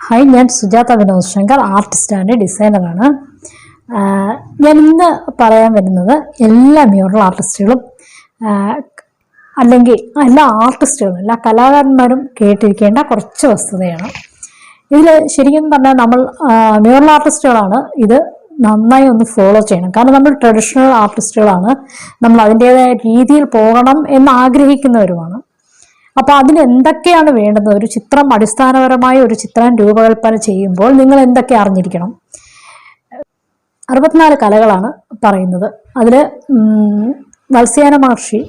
Hi ഞാൻ Sujatha Vinod Shankar artist and ഡിസൈനറാണ് ഞാൻ ഇന്ന് പറയാൻ വരുന്നത് എല്ലാ മ്യൂറൽ ആർട്ടിസ്റ്റുകളും അല്ലെങ്കിൽ എല്ലാ ആർട്ടിസ്റ്റുകളും എല്ലാ കലാകാരന്മാരും കേട്ടിരിക്കേണ്ട കുറച്ച് വസ്തുതയാണ്. ഇതിൽ ശരിക്കും പറഞ്ഞാൽ നമ്മൾ മ്യൂറൽ ആർട്ടിസ്റ്റുകളാണ് ഇത് നന്നായി ഒന്ന് ഫോളോ ചെയ്യണം. കാരണം നമ്മൾ ട്രഡീഷണൽ ആർട്ടിസ്റ്റുകളാണ് നമ്മൾ അതിന്റെതായ രീതിയിൽ പോകണം എന്ന് ആഗ്രഹിക്കുന്നവരുമാണ്. അപ്പൊ അതിന് എന്തൊക്കെയാണ് വേണ്ടത്? ഒരു ചിത്രം അടിസ്ഥാനപരമായ ഒരു ചിത്രം രൂപകൽപ്പന ചെയ്യുമ്പോൾ നിങ്ങൾ എന്തൊക്കെ അറിഞ്ഞിരിക്കണം? അറുപത്തിനാല് കലകളാണ് പറയുന്നത്. അതിൽ വത്സ്യാന മഹർഷി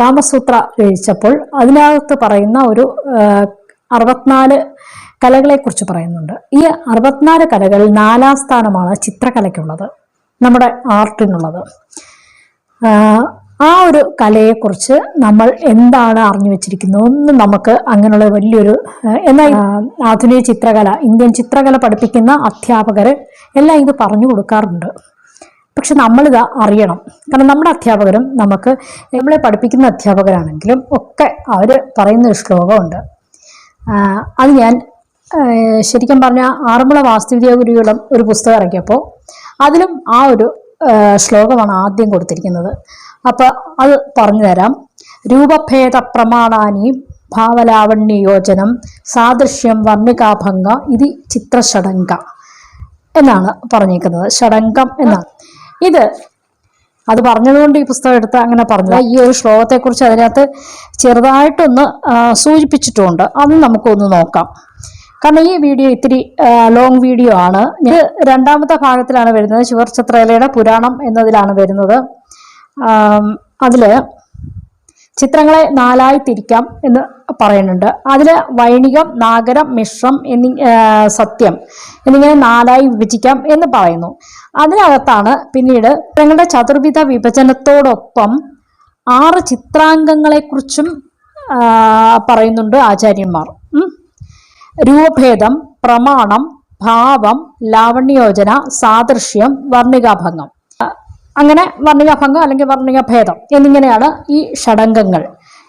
കാമസൂത്ര രചിച്ചപ്പോൾ അതിനകത്ത് പറയുന്ന ഒരു അറുപത്തിനാല് കലകളെക്കുറിച്ച് പറയുന്നുണ്ട്. ഈ അറുപത്തിനാല് കലകളിൽ നാലാം സ്ഥാനമാണ് ചിത്രകലയ്ക്കുള്ളത്. നമ്മുടെ ആർട്ടിനുള്ളത്. ആ ഒരു കലയെക്കുറിച്ച് നമ്മൾ എന്താണ് അറിഞ്ഞു വെച്ചിരിക്കുന്നത്? ഒന്നും നമുക്ക് അങ്ങനെയുള്ള വലിയൊരു എന്നാൽ ആധുനിക ചിത്രകല ഇന്ത്യൻ ചിത്രകല പഠിപ്പിക്കുന്ന അധ്യാപകർ എല്ലാം ഇത് പറഞ്ഞു കൊടുക്കാറുണ്ട്. പക്ഷെ നമ്മളിത് അറിയണം. കാരണം നമ്മുടെ അധ്യാപകരും നമുക്ക് നമ്മളെ പഠിപ്പിക്കുന്ന അധ്യാപകരാണെങ്കിലും ഒക്കെ അവർ പറയുന്ന ഒരു ശ്ലോകമുണ്ട്. അത് ഞാൻ ശരിക്കും പറഞ്ഞാൽ ആറന്മുള വാസ്തുവിദ്യാ ഒരു പുസ്തകം ഇറക്കിയപ്പോൾ അതിലും ആ ഒരു ശ്ലോകമാണ് ആദ്യം കൊടുത്തിരിക്കുന്നത്. അപ്പോൾ അത് പറഞ്ഞു തരാം രൂപഭേദ പ്രമാണാനി ഭാവലാവണ്യ യോജനം സാദൃശ്യം വർണികാഭംഗ ഇത് ചിത്രഷടങ്ക എന്നാണ് പറഞ്ഞിരിക്കുന്നത്. ഷടങ്കം എന്നാണ്. ഇത് അത് പറഞ്ഞതുകൊണ്ട് ഈ പുസ്തകം എടുത്ത് അങ്ങനെ പറഞ്ഞു ഈ ഒരു ശ്ലോകത്തെക്കുറിച്ച് അതിനകത്ത് ചെറുതായിട്ടൊന്ന് സൂചിപ്പിച്ചിട്ടുണ്ട്. അത് നമുക്കൊന്ന് നോക്കാം. കാരണം ഈ വീഡിയോ ഇത്തിരി ലോങ് വീഡിയോ ആണ്. ഇത് രണ്ടാമത്തെ ഭാഗത്തിലാണ് വരുന്നത്. ശിവർചത്രയിലയുടെ പുരാണം എന്നതിലാണ് വരുന്നത്. അതിൽ ചിത്രങ്ങളെ നാലായി തിരിക്കാം എന്ന് പറയുന്നുണ്ട്. അതിൽ വൈണികം നാഗരം മിശ്രം എന്നി സത്യം എന്നിങ്ങനെ നാലായി വിഭജിക്കാം എന്ന് പറയുന്നു. അതിനകത്താണ് പിന്നീട് ചിത്രങ്ങളുടെ ചതുർവിധ വിഭജനത്തോടൊപ്പം ആറ് ചിത്രാംഗങ്ങളെ കുറിച്ചും പറയുന്നുണ്ട് ആചാര്യന്മാർ. രൂപഭേദം പ്രമാണം ഭാവം ലാവണ്യോജന സാദൃശ്യം വർണികാഭംഗം. അ- വർണിക ഭംഗം അല്ലെങ്കിൽ വർണിക ഭേദം എന്നിങ്ങനെയാണ് ഈ ഷടങ്കങ്ങൾ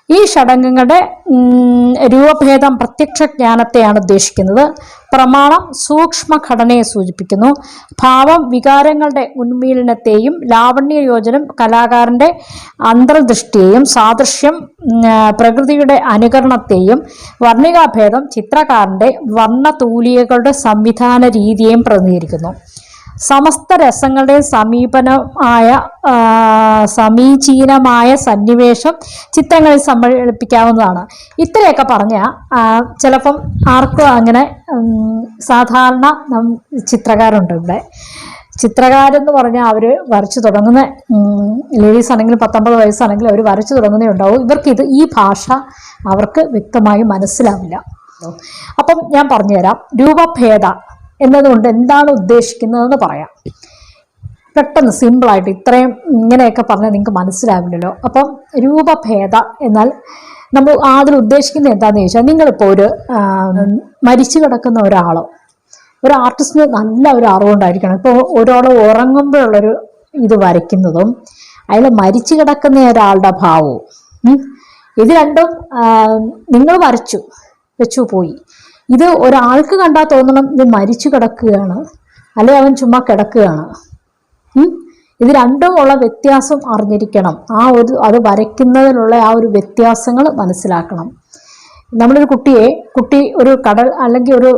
ഈ ഷടംഗങ്ങളുടെ രൂപഭേദം പ്രത്യക്ഷ ജ്ഞാനത്തെയാണ് ഉദ്ദേശിക്കുന്നത്. പ്രമാണം സൂക്ഷ്മഘടനയെ സൂചിപ്പിക്കുന്നു. ഭാവം വികാരങ്ങളുടെ ഉന്മീലനത്തെയും ലാവണ്യയോജനം കലാകാരന്റെ അന്തർദൃഷ്ടിയെയും സാദൃശ്യം പ്രകൃതിയുടെ അനുകരണത്തെയും വർണികാഭേദം ചിത്രകാരന്റെ വർണതൂലികകളുടെ സംവിധാന രീതിയെയും പ്രതിനിധീകരിക്കുന്നു. സമസ്ത രസങ്ങളുടെയും സമീപനമായ സമീചീനമായ സന്നിവേശം ചിത്രങ്ങളിൽ സമ്മേളിപ്പിക്കാവുന്നതാണ്. ഇത്രയൊക്കെ പറഞ്ഞ ചിലപ്പം ആർക്കും അങ്ങനെ സാധാരണ ചിത്രകാരുണ്ട് ഇവിടെ. ചിത്രകാരെന്ന് പറഞ്ഞാൽ അവർ വരച്ചു തുടങ്ങുന്ന ലേഡീസ് ആണെങ്കിൽ പത്തൊമ്പത് വയസ്സാണെങ്കിലും അവർ വരച്ചു തുടങ്ങുന്നേ ഉണ്ടാവും ഇവർക്ക് ഇത് ഈ ഭാഷ അവർക്ക് വ്യക്തമായി മനസ്സിലാവില്ല. അപ്പം ഞാൻ പറഞ്ഞുതരാം. രൂപഭേദ എന്നതുകൊണ്ട് എന്താണ് ഉദ്ദേശിക്കുന്നതെന്ന് പറയാം. പെട്ടെന്ന് സിമ്പിളായിട്ട് ഇത്രയും ഇങ്ങനെയൊക്കെ പറഞ്ഞാൽ നിങ്ങൾക്ക് മനസ്സിലാവില്ലല്ലോ. അപ്പം രൂപഭേദ എന്നാൽ നമ്മൾ അതിൽ ഉദ്ദേശിക്കുന്നത് എന്താണെന്ന് ചോദിച്ചാൽ നിങ്ങളിപ്പോൾ ഒരു മരിച്ചു കിടക്കുന്ന ഒരാളോ ഒരു ആർട്ടിസ്റ്റിന് നല്ല ഒരു അറിവുണ്ടായിരിക്കണം. ഇപ്പോൾ ഒരാൾ ഉറങ്ങുമ്പോഴുള്ളൊരു ഇത് വരയ്ക്കുന്നതും അയാൾ മരിച്ചു കിടക്കുന്ന ഒരാളുടെ ഭാവവും. ഇത് രണ്ടും നിങ്ങൾ വരച്ചു വെച്ചു പോയി. ഇത് ഒരാൾക്ക് കണ്ടാൽ തോന്നണം ഇത് മരിച്ചു കിടക്കുകയാണ് അല്ലെ അവൻ ചുമ്മാ കിടക്കുകയാണ്. ഇത് രണ്ടും ഉള്ള വ്യത്യാസം അറിഞ്ഞിരിക്കണം. ആ ഒരു അത് വരയ്ക്കുന്നതിലുള്ള ആ ഒരു വ്യത്യാസങ്ങൾ മനസ്സിലാക്കണം. നമ്മളൊരു കുട്ടിയെ കുട്ടി ഒരു കടൽ അല്ലെങ്കിൽ ഒരു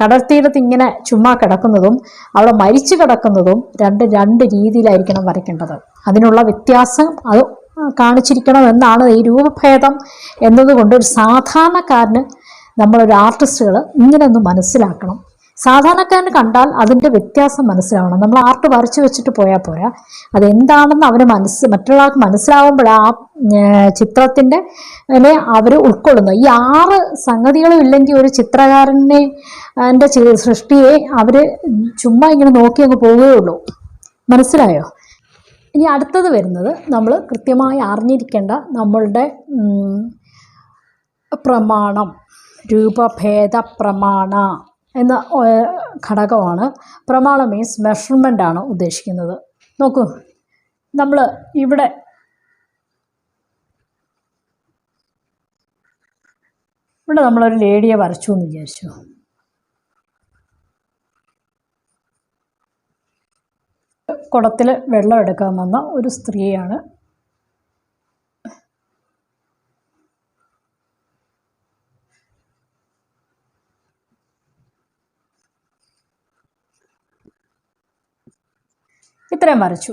കടൽ തീരത്ത് ഇങ്ങനെ ചുമ്മാ കിടക്കുന്നതും അവിടെ മരിച്ചു കിടക്കുന്നതും രണ്ട് രണ്ട് രീതിയിലായിരിക്കണം വരയ്ക്കേണ്ടത്. അതിനുള്ള വ്യത്യാസം അത് കാണിച്ചിരിക്കണം എന്നാണ് ഈ രൂപഭേദം എന്നതുകൊണ്ട് ഒരു സാധാരണക്കാരന് നമ്മളൊരു ആർട്ടിസ്റ്റുകൾ ഇങ്ങനെ ഒന്ന് മനസ്സിലാക്കണം. സാധാരണക്കാരൻ കണ്ടാൽ അതിന്റെ വ്യത്യാസം മനസ്സിലാവണം. നമ്മൾ ആർട്ട് വരച്ചു വെച്ചിട്ട് പോയാൽ പോരാ. അതെന്താണെന്ന് അവന് മനസ്സ് മറ്റുള്ളവർക്ക് മനസ്സിലാവുമ്പോൾ ആ ചിത്രത്തിന്റെ അവർ ഉൾക്കൊള്ളുന്നു ഈ ആറ് സംഗതികളും ഇല്ലെങ്കിൽ ഒരു ചിത്രകാരനെ എന്റെ സൃഷ്ടിയെ അവർ ചുമ്മാ ഇങ്ങനെ നോക്കി അങ്ങ് പോവുകയുള്ളൂ മനസ്സിലായോ? ഇനി അടുത്തത് വരുന്നത് നമ്മൾ കൃത്യമായി അറിഞ്ഞിരിക്കേണ്ട നമ്മളുടെ പ്രമാണം. രൂപഭേദപ്രമാണ എന്ന ഘടകമാണ്. പ്രമാണ മീൻസ് മെഷർമെന്റ് ആണ് ഉദ്ദേശിക്കുന്നത്. നോക്കൂ നമ്മൾ ഇവിടെ ഇവിടെ നമ്മളൊരു ലേഡിയെ വരച്ചു എന്ന് വിചാരിച്ചു. കുടത്തിൽ വെള്ളം എടുക്കാൻ വന്ന ഒരു സ്ത്രീയാണ് ഇത്രയും വരച്ചു.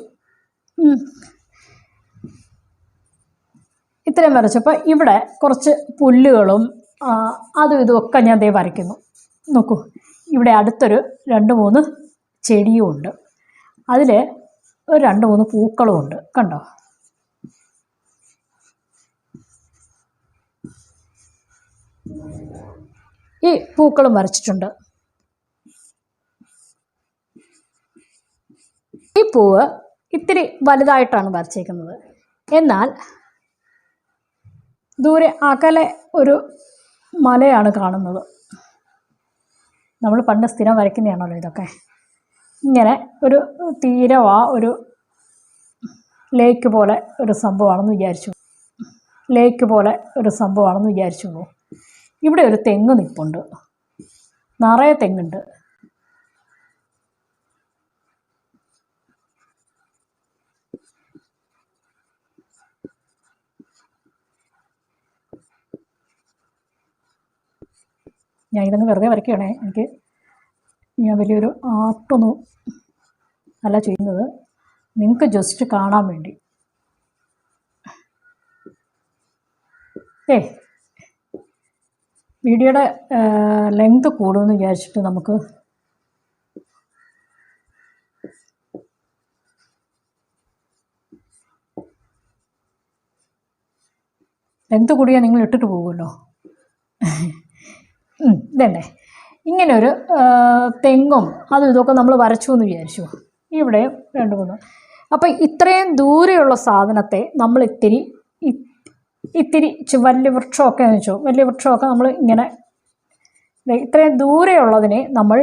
ഇത്രയും വരച്ചപ്പോൾ ഇവിടെ കുറച്ച് പുല്ലുകളും അതും ഇതും ഒക്കെ ഞാൻ ദേ വരയ്ക്കുന്നു. നോക്കൂ ഇവിടെ അടുത്തൊരു രണ്ട് മൂന്ന് ചെടിയും ഉണ്ട്. അതിൽ ഒരു രണ്ട് മൂന്ന് പൂക്കളും ഉണ്ട്. കണ്ടോ? ഈ പൂക്കളും വരച്ചിട്ടുണ്ട്. ഈ പൂവ് ഇത്തിരി വലുതായിട്ടാണ് വരച്ചേക്കുന്നത്. എന്നാൽ ദൂരെ അകലെ ഒരു മലയാണ് കാണുന്നത്. നമ്മൾ പണ്ട് സ്ഥിരം വരയ്ക്കുന്നതാണല്ലോ ഇതൊക്കെ. ഇങ്ങനെ ഒരു തീരവാ ഒരു ലേക്ക് പോലെ ഒരു സംഭവമാണെന്ന് വിചാരിച്ചു. ലേക്ക് പോലെ ഒരു സംഭവമാണെന്ന് വിചാരിച്ചു. ഇവിടെ ഒരു തെങ്ങ് നിൽപ്പുണ്ട് നിറയെ തെങ്ങുണ്ട്. ഞാൻ ഇതങ്ങ് വെറുതെ വരയ്ക്കുകയാണേ. എനിക്ക് ഞാൻ വലിയൊരു ആർട്ടൊന്നും അല്ല ചെയ്യുന്നത്. നിങ്ങൾക്ക് ജസ്റ്റ് കാണാൻ വേണ്ടി. ഏ വീഡിയോയുടെ ലെങ്ത് കൂടുമെന്ന് വിചാരിച്ചിട്ട് നമുക്ക് ലെങ്ത് കൂടിയാൽ നിങ്ങൾ ഇട്ടിട്ട് പോകുമല്ലോ. ഇതല്ലേ? ഇങ്ങനെ ഒരു തെങ്ങും അതും ഇതൊക്കെ നമ്മൾ വരച്ചു എന്ന് വിചാരിച്ചു. ഇവിടെ രണ്ട് മൂന്ന്. അപ്പം ഇത്രയും ദൂരെയുള്ള സാധനത്തെ നമ്മൾ ഇത്തിരി ഇത്തിരി വലിയ വൃക്ഷമൊക്കെ എന്ന് വെച്ചോ വലിയ വൃക്ഷമൊക്കെ നമ്മൾ ഇങ്ങനെ ഇത്രയും ദൂരെയുള്ളതിനെ നമ്മൾ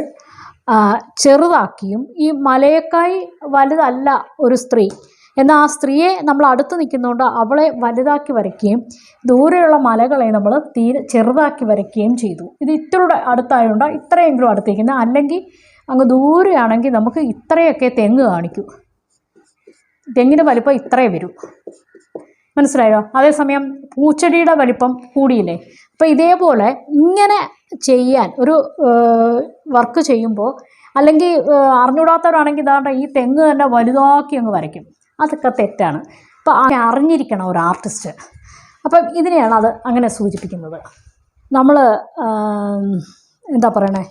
ചെറുതാക്കിയും ഈ മലയേക്കായി വലുതല്ല ഒരു സ്ത്രീ എന്നാൽ ആ സ്ത്രീയെ നമ്മൾ അടുത്ത് നിൽക്കുന്നതുകൊണ്ട് അവളെ വലുതാക്കി വരയ്ക്കുകയും ദൂരെയുള്ള മലകളെ നമ്മൾ തീരെ ചെറുതാക്കി വരയ്ക്കുകയും ചെയ്തു. ഇത് ഇത്രയുടെ അടുത്തായതുകൊണ്ട് ഇത്രയെങ്കിലും അടുത്തേക്കുന്നത് അല്ലെങ്കിൽ അങ്ങ് ദൂരെയാണെങ്കിൽ നമുക്ക് ഇത്രയൊക്കെ തെങ്ങ് കാണിക്കൂ. തെങ്ങിന്റെ വലിപ്പം ഇത്രയേ വരൂ. മനസ്സിലായോ? അതേസമയം പൂച്ചെടിയുടെ വലിപ്പം കൂടിയില്ലേ? അപ്പോൾ ഇതേപോലെ ഇങ്ങനെ ചെയ്യാൻ ഒരു വർക്ക് ചെയ്യുമ്പോൾ അല്ലെങ്കിൽ അറിഞ്ഞുകൂടാത്തവരാണെങ്കിൽ ഇതാണ്ട് ഈ തെങ്ങ് തന്നെ വലുതാക്കി അങ്ങ് വരയ്ക്കും. അതൊക്കെ തെറ്റാണ്. അപ്പോൾ അറിഞ്ഞിരിക്കണം ഒരു ആർട്ടിസ്റ്റ്. അപ്പം ഇതിനെയാണ് അത് അങ്ങനെ സൂചിപ്പിക്കുന്നത്. നമ്മൾ എന്താ പറയണേ?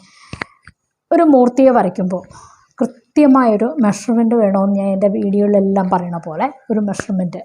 ഒരു മൂർത്തിയെ വരയ്ക്കുമ്പോൾ കൃത്യമായൊരു മെഷർമെന്റ് വേണമെന്ന് ഞാൻ എന്റെ വീഡിയോയിലെല്ലാം പറയണ പോലെ ഒരു മെഷർമെന്റ്